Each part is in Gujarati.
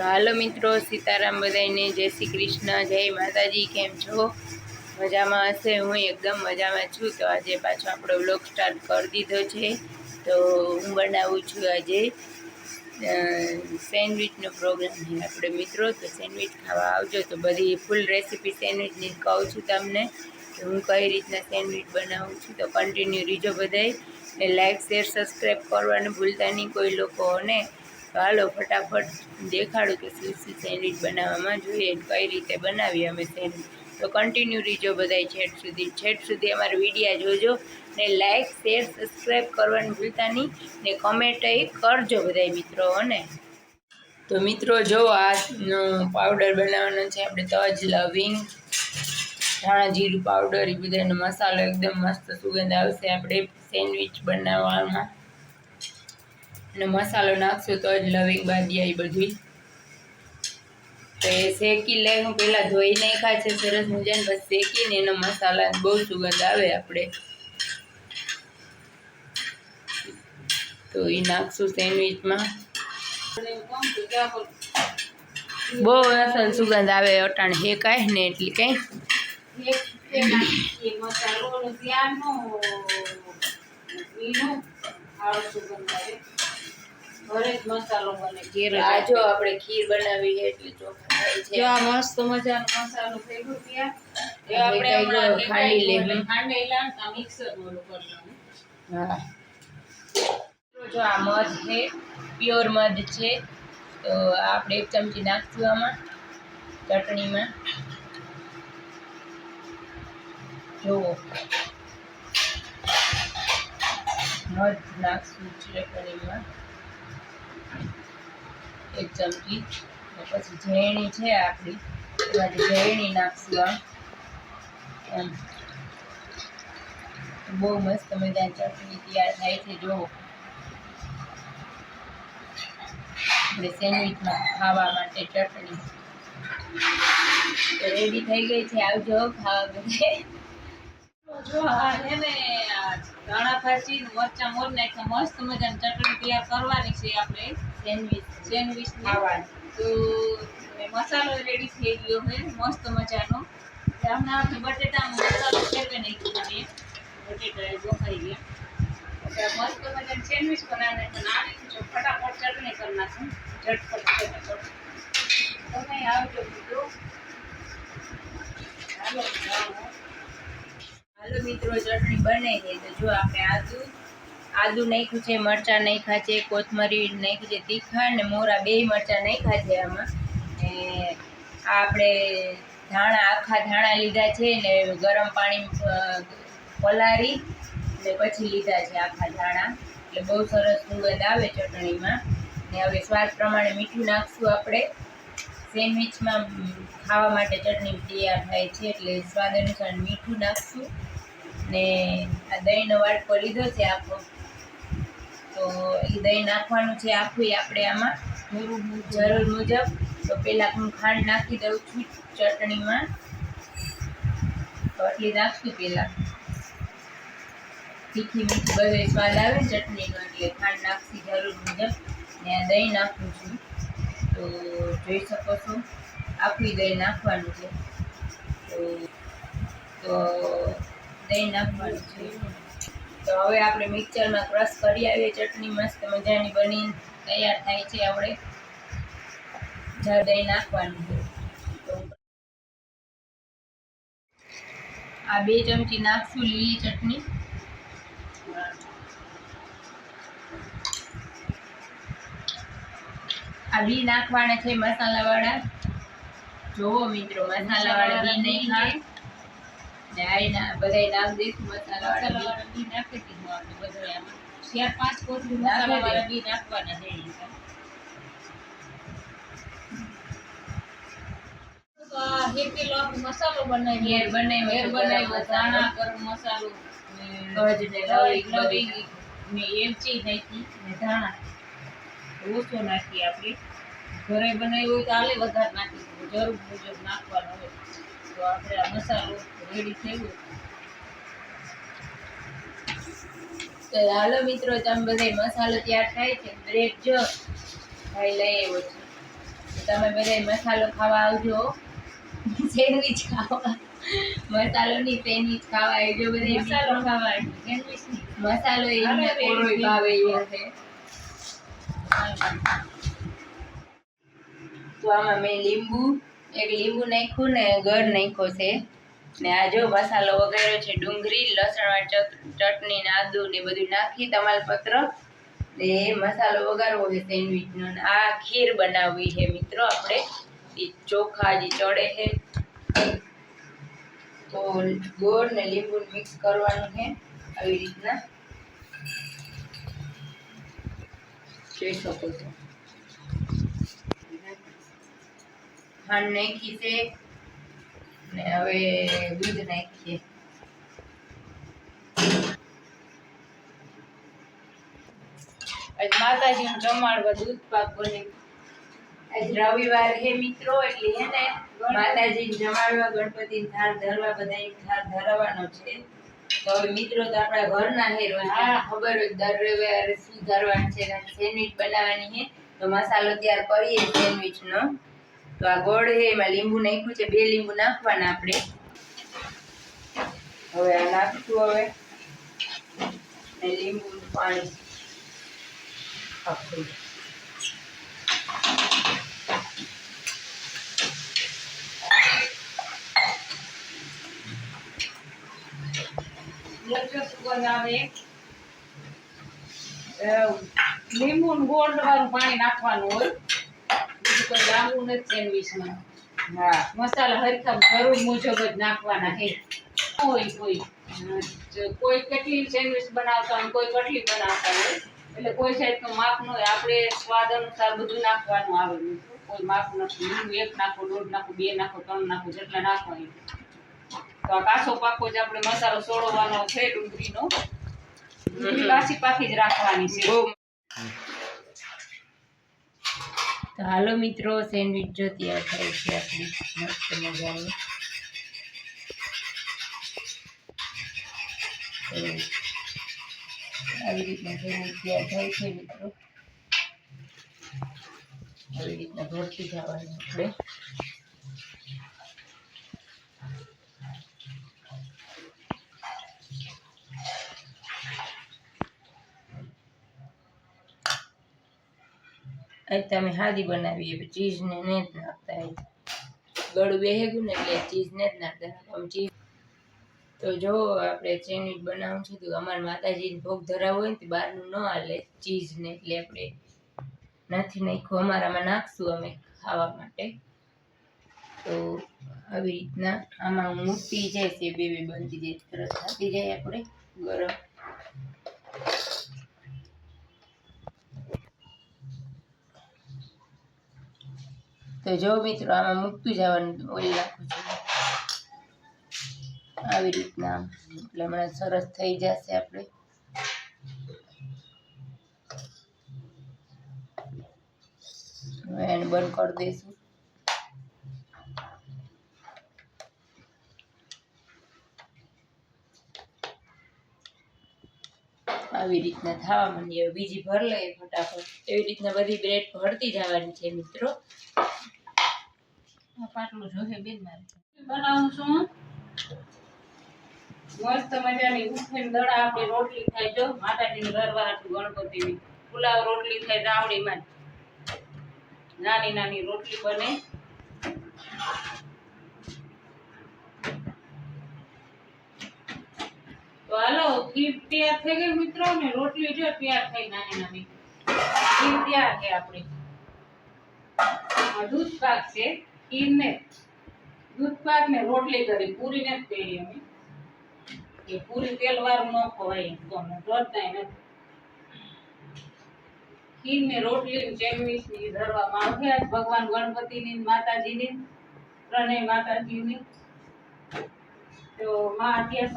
તો હાલો મિત્રો, સીતારામ બધાને જય શ્રી કૃષ્ણ, જય માતાજી, કેમ છો? મજામાં હશે? હું એકદમ મજામાં છું. તો આજે પાછો આપણો વ્લોગ સ્ટાર્ટ કરી દીધો છે. તો હું બનાવું છું આજે સેન્ડવિચનો પ્રોગ્રામ છે આપણે મિત્રો. તો સેન્ડવિચ ખાવા આવજો. તો બધી ફૂલ રેસીપી સેન્ડવિચની કહું છું તમને. કે હું કઈ રીતના સેન્ડવિચ બનાવું છું તો કન્ટિન્યુ રીજો બધાય. લાઈક શેર સબસ્ક્રાઈબ કરવાનું ભૂલતા નહીં કોઈ લોકોને તો ફટાફટ દેખાડું કે શું સેન્ડવિચ બનાવવામાં જોઈએ કઈ રીતે બનાવીએ અમે સેન્ડવિચ. તો કન્ટિન્યુ રીજો બધાય છેટ સુધી. છેટ સુધી અમારા વિડીયા જોજો ને લાઈક શેર સબસ્ક્રાઈબ કરવાનું ભૂલતા નહીં ને કમેન્ટ કરજો બધાય મિત્રો અને તો મિત્રો જો આ પાવડર બનાવવાનો છે, આપણે તજ લવિંગ ધાણા જીરું પાવડર એ બધાનો મસાલો એકદમ મસ્ત સુગંધ આવશે. આપણે સેન્ડવિચ બનાવવામાં અને મસાલો નાખશું તો જ લવિંગ બાદિયા એ બધું. તો એ શેકી લઈ હું પહેલાં ધોઈ નાખ્યા છે, સરસ મજાને બસ શેકીને એનો મસાલા બહુ સુગંધ આવે આપણે. તો એ નાખશું સેન્ડવીચમાં. બહુ અસલ સુગંધ આવે, અટાણ હેકાય ને એટલી કંઈ. મસાલો બને ઘેર આ જો આપણે ખીર બનાવી એટલે ચોખા જો આ મસ્ત મજાનો મસાલો થઈ ત્યાં એ આપણે કઈ ખાંડી લેવું. ખાંડી લાન આ મિક્સરમાં કરવાનું હા. જો આ મધ છે પ્યોર મધ છે તો આપણે એક ચમચી નાખશું આમાં ચટણીમાં. જુઓ. મધ નાખશું ચટણીમાં. એક ચમચી. પછી ઝેણી છે આપણી એમાંથી નાખશું આમ. બહુ મસ્ત મજાની ચટણી તૈયાર થાય છે જો આપણે ખાવા માટે ચટણી. રેડી થઈ ગઈ છે, આવજો ખાવા બધે ધાણા ભાજી ને મોર નાખ્યા મસ્ત મજાની ચટણી તૈયાર કરવાની છે આપણે. સેન્ડવિચ સેન્ડવિચ તો મસાલો રેડી થઈ ગયો છે મસ્ત મજાનો. હમણાં આપણે બટેટાનો મસાલો ફેરવી નાખ્યો છે. બટેટા એ ગયા. મસ્ત મજાની સેન્ડવિચ બનાવીને તો નાની જો ફટાફટ ચટણી કરી નાખું. ઝટપટ ઝટપટ તમે આવજો બીજો હાલો જાઓ. મિત્રો, ચટણી બને છે. તો જો આપણે આદુ આદુ નાખ્યું છે, મરચાં નાખ્યા છે, કોથમરી નાખી છે, તીખા ને મોરા, બે મરચાં નાખ્યા છે આમાં. ને આપણે ધાણા, આખા ધાણા લીધા છે ને ગરમ પાણી પલારી ને પછી લીધા છે આખા ધાણા. એટલે બહુ સરસ સુગંધ આવે ચટણીમાં. ને હવે સ્વાદ પ્રમાણે મીઠું નાખશું આપણે. સેન્ડવિચમાં ખાવા માટે ચટણી તૈયાર થાય છે, એટલે સ્વાદ અનુસાર મીઠું નાખશું. ને આ દહીંનો વાટકો લીધો છે આખો. તો એ દહીં નાખવાનું છે આખું આપણે આમાં. જરૂર મુજબ. તો પહેલાં હું ખાંડ નાખી દઉં છું ચટણીમાં. તો આટલી નાખશું પહેલાં. તીખી મીઠી બધો સ્વાદ આવે ચટણીનો, એટલે ખાંડ નાખશી જરૂર મુજબ. ને આ દહીં નાખું છું. તો જોઈ શકો છો, આખું દહીં નાખવાનું છે. તો તો દહીં નાખવાનું છે. તો હવે આપણે મિક્સરમાં ક્રશ કરી આવીએ, ચટણી મસ્ત મજાની બની તૈયાર થાય છે આપણે. જર દહીં નાખવાનું છે. આ બે ચમચી નાખશું લીલી ચટણી. આ બી નાખવાના છે મસાલાવાળા. જોવો મિત્રો, મસાલાવાળા બી નહીં ખાય ને આ બધા નામ દેખ મસાલા વાળા બી નાખી દીધું આપણે બધું એમાં ચાર પાંચ કોથળી મસાલા વાળા બી નાખવાના છે એ રીતે. તો આ એક કિલો મસાલો બનાવી ઘેર બનાવ્યો ઘેર બનાવ્યો ધાણા ગરમ મસાલો. તજ લવિંગ લવિંગ ને એલચી નાખી ને ધાણા. ઓછો નાખી આપણે. ઘરે બનાવ્યું હોય તો આલે વધારે નાખી દીધું. જરૂર મુજબ નાખવાનું હોય. તો આપણે આ મસાલો રેડી થઈ ગયો તો હાલો મિત્રો તમે બધા મસાલો તૈયાર થાય છે. બ્રેડ જો ભાઈ લઈ આવ્યો છે. તમે બધા મસાલો ખાવા આવજો સેન્ડવીચ ખાવા. મસાલો ની સેન્ડવિચ ખાવા આવજો બધા મસાલો ખાવા સેન્ડવિચ મસાલો એ હાલો રે, કોરોય ભાવે છે તો આમાં મેં લીંબુ એક લીંબુ નાખ્યું ને ગર નાખ્યો છે. ને આ જો મસાલો વગેરે છે, ડુંગળી લસણ ચટણી ને આદુ ને બધું નાખી, તમાલપત્ર ને મસાલો વગાડવો છે સેન્ડવિચનો આ ખીર બનાવવી છે મિત્રો આપણે. એ ચોખા જે ચડે છે. તો ગોળ ને લીંબુ મિક્સ કરવાનું છે આવી રીતના. જોઈ શકો છો. ખાંડ નાખી છે. ને હવે દૂધ નાખીએ. આજ માતાજીનું જમાડવા દૂધ પાક બને આજ રવિવાર હે મિત્રો એટલે હે ને માતાજીને જમાડવા ગણપતિ ધાર ધરવા બધા ધાર ધરવાનો છે. તો હવે મિત્રો તો આપણા ઘરના હે રોજ હા. ખબર હોય દર રવિવારે શું ધરવાનું છે સેન્ડવિચ બનાવવાની હે. તો મસાલો તૈયાર કરીએ સેન્ડવિચ નો તો આ ગોળ છે એમાં લીંબુ નાખ્યું છે બે લીંબુ નાખવાના આપણે. હવે આ નાખશું હવે. ને લીંબુ પાણી આખું લચ્છો સુગંધ આવે અ, લીંબુ ને ગોળ વાળું પાણી નાખવાનું હોય. બીજું લાંબુ નથી સેન્ડવિચમાં હા. મસાલા હરખા જરૂર મુજબ જ નાખવાના છે હોય કોઈ કોઈ કેટલી સેન્ડવિચ બનાવતા હોય કોઈ કેટલી બનાવતા હોય એટલે કોઈ સાઈડનું માપ ન હોય. આપણે સ્વાદ અનુસાર બધું નાખવાનું આવે. કોઈ માપ નથી. લીંબુ એક નાખો દોઢ નાખો બે નાખો ત્રણ નાખો જેટલા નાખો તો આ કાચો પાકો જ આપણે મસાલો સોળવાનો છે ડુંગળીનો. ડુંગળી કાચી પાકી જ રાખવાની છે. તો હાલો મિત્રો, સેન્ડવિચ જો તૈયાર થાય છે આપણી. મસ્ત મજાની. આવી રીતના સેન્ડવિચ તૈયાર થાય છે મિત્રો. આવી રીતના ભરતી જવાનું આપણે. આજ અમે હાદી બનાવીએ ચીઝને ચીઝ ને જ નાખતા હોય. ગળું બેહેગું ને એટલે ચીઝ ને જ નાખતા આમ ચીઝ. તો જો આપણે સેન્ડવિચ બનાવવું છે તો અમારા માતાજીને ભોગ ધરાવો હોય ને તો બહારનું ન હાલે ચીઝને એટલે આપણે નથી નાખ્યું. અમારામાં નાખશું અમે ખાવા માટે. તો આવી રીતના આમાં મૂર્તિ જાય છે, બે બે બનતી જાય, તરત થતી જાય આપણે ગરમ. તો જો મિત્રો, આમાં મૂકતું જવાનું ઓલી નાખું છું. આવી રીતના એટલે હમણાં સરસ થઈ જશે આપણે. એને બંધ કરી દઈશું. આવી રીતના થવા માંડી હવે બીજી ભર લઈએ ફટાફટ. એવી રીતના બધી બ્રેડ ભરતી જવાની છે મિત્રો. પાટલું જોશે બેન મારે. બનાવું છું? મસ્ત મજાની ઉઠીને દડા આપણી રોટલી થાય જો. માતાજીની ઘરવાળાથી ગણપતિની. પુલાવ રોટલી થાય રાવણીમાં નાની નાની રોટલી બને તો હાલો તૈયાર થઈ ગઈ મિત્રો, ને રોટલી જો તૈયાર થઈ નાની નાની. ખીર તૈયાર છે આપણી. દૂધ પાક છે ખીર ને દૂધ પાક ને રોટલી કરી પૂરી નથી પહેરી અમે. એ પૂરી તેલ વાળું ન ખવાય, તો અમે જોતા નથી. ખીર ને રોટલી ને ની ધરવામાં આજ ભગવાન ગણપતિની ને માતાજીની ત્રણેય માતાજીની. તો માં જો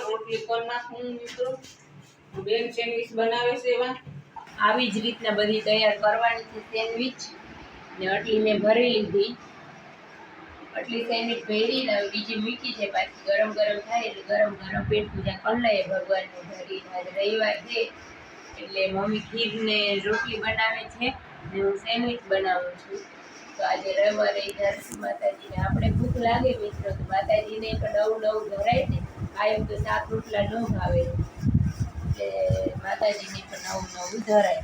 રોટલી કરી નાખું મિત્રો? બનાવે છે આવી જ રીતના બધી તૈયાર કરવાની છે સેન્ડવિચ. ને આટલી મેં ભરી લીધી. આટલી સેનિટ ભરી ને બીજી મૂકી છે પાછી ગરમ ગરમ થાય એટલે ગરમ ગરમ પેટ પૂજા કરી લઈએ ભગવાનને ધરીને આજે રવિવાર છે એટલે મમ્મી ખીર ને રોટલી બનાવે છે ને હું સેન્ડવિચ બનાવું છું. તો આજે રવિવારે ધરતી માતાજીને આપણે ભૂખ લાગે મિત્રો, તો માતાજીને પણ નવું નવું ધરાય ને કાયમ તો શાક રોટલા ન ભાવે. એટલે માતાજીને પણ નવું નવું ધરાય.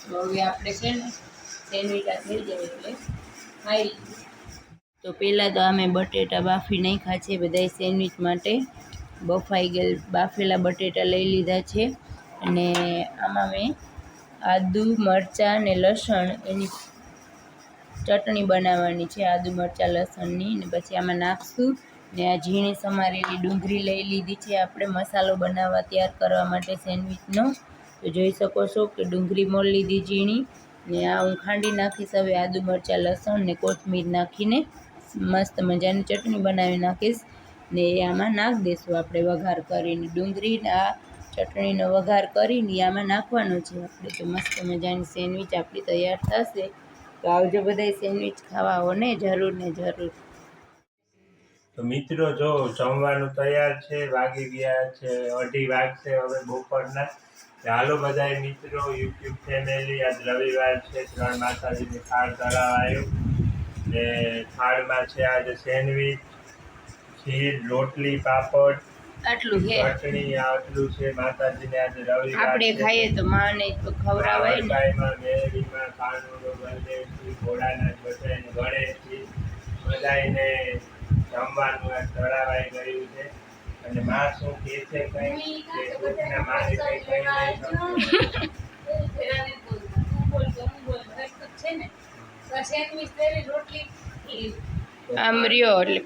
તો હવે આપણે છે ને સેન્ડવિચ આ થઈ જાય એટલે ખાઈ તો પહેલાં તો અમે બટેટા બાફી નાખ્યા છે બધાય સેન્ડવિચ માટે. બફાઈ ગયેલ બાફેલા બટેટા લઈ લીધા છે. અને આમાં મેં આદુ, મરચાં અને લસણ એની ચટણી બનાવવાની છે, આદુ, મરચાં, લસણની. ને પછી આમાં નાખશું. ને આ ઝીણી સમારેલી ડુંગળી લઈ લીધી છે. આપણે મસાલો બનાવવા તૈયાર કરવા માટે સેન્ડવિચનો. તો જોઈ શકો છો કે ડુંગળી મોલ લીધી ઝીણી. ને આ હું ખાંડી નાખીશ. હવે આદુ, મરચાં, લસણ ને કોથમીર નાખીને મસ્ત મજાની ચટણી બનાવી નાખીશ. ને એ આમાં નાખી દઈશું આપણે વઘાર કરીને. ડુંગળી આ ચટણીનો વઘાર કરીને આમાં નાખવાનો છે. આપણે તો મસ્ત મજાની સેન્ડવિચ આપણી તૈયાર થશે. તો આવજો બધાય સેન્ડવિચ ખાવા હો ને જરૂર ને જરૂર. તો મિત્રો, જો જમવાનું તૈયાર છે, વાગી ગયા છે, અઢી વાગશે, હવે બપોરના. ચાલો બધાય મિત્રો, યુટ્યુબ ફેમિલી આજ રવિવાર છે. ત્રણ માતાજીની થાળ તળાવ આવ્યો ને થાળમાં છે આજે સેન્ડવીચ ખીર રોટલી પાપડ આટલું છે ચટણી આટલું છે માતાજીને આજે રવિ આપણે ખાઈએ તો માને તો ખવડાવાય ને વાળકાઈમાં, મેરડીમાં, કાનુડો, બલદેવજી, ભોળાનાથ બધાયને ગણેશજી બધાયને જમવાનું આ ગયું છે અને માં શું કહે છે કઈ કે માને કઈ કઈ નહીં રોટલી આમ રહ્યો એટલે.